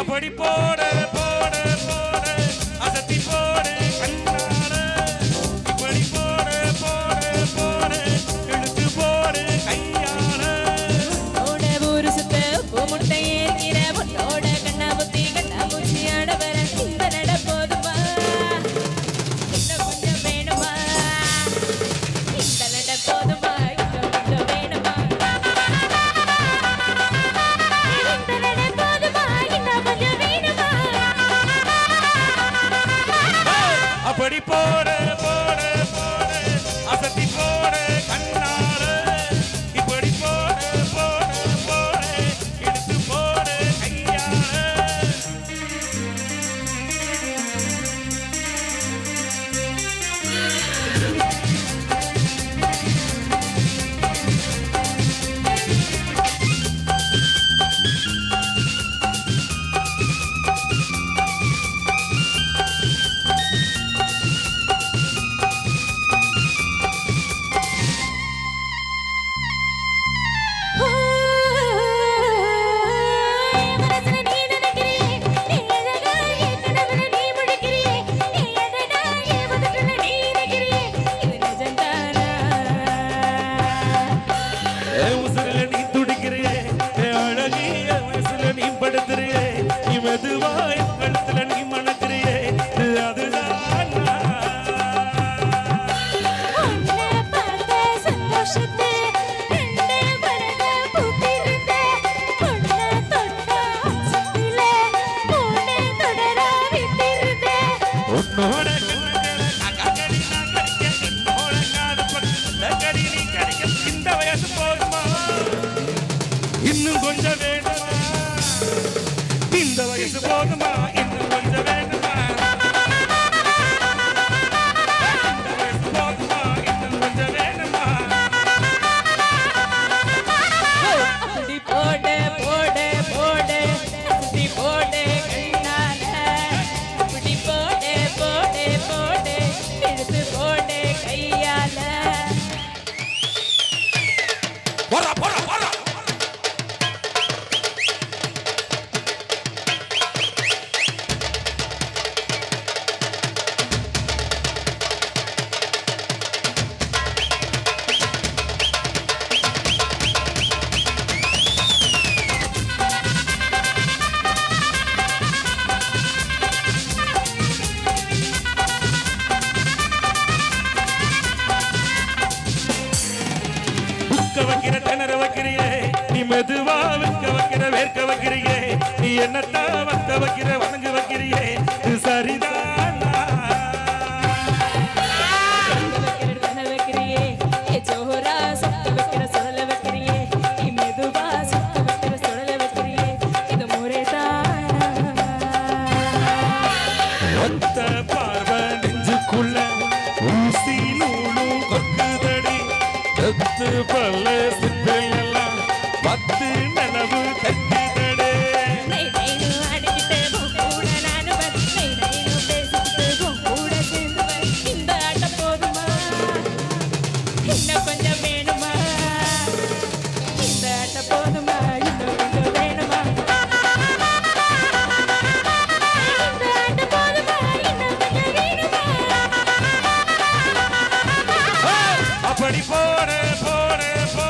அப்படி போட படிப்போட É. é பரிசு போதுமா? இன்னும் கொஞ்சம் வேண்டுமா ¡Borra, borra, borra! வைக்கிற திணற வைக்கிறியே. நீ மெதுவா வைக்க வைக்கிற வேர்க்க வைக்கிறியே. நீ என்னத்தா வத்த வைக்கிற வணங்கு வைக்கிறியே. இது சரிதான்? பார்வை நெஞ்சுக்குள்ள ஊசி நூலும் கொக்குதடி பத்து பல்ல சித்திரலாம் பத்து pone, pone, pone.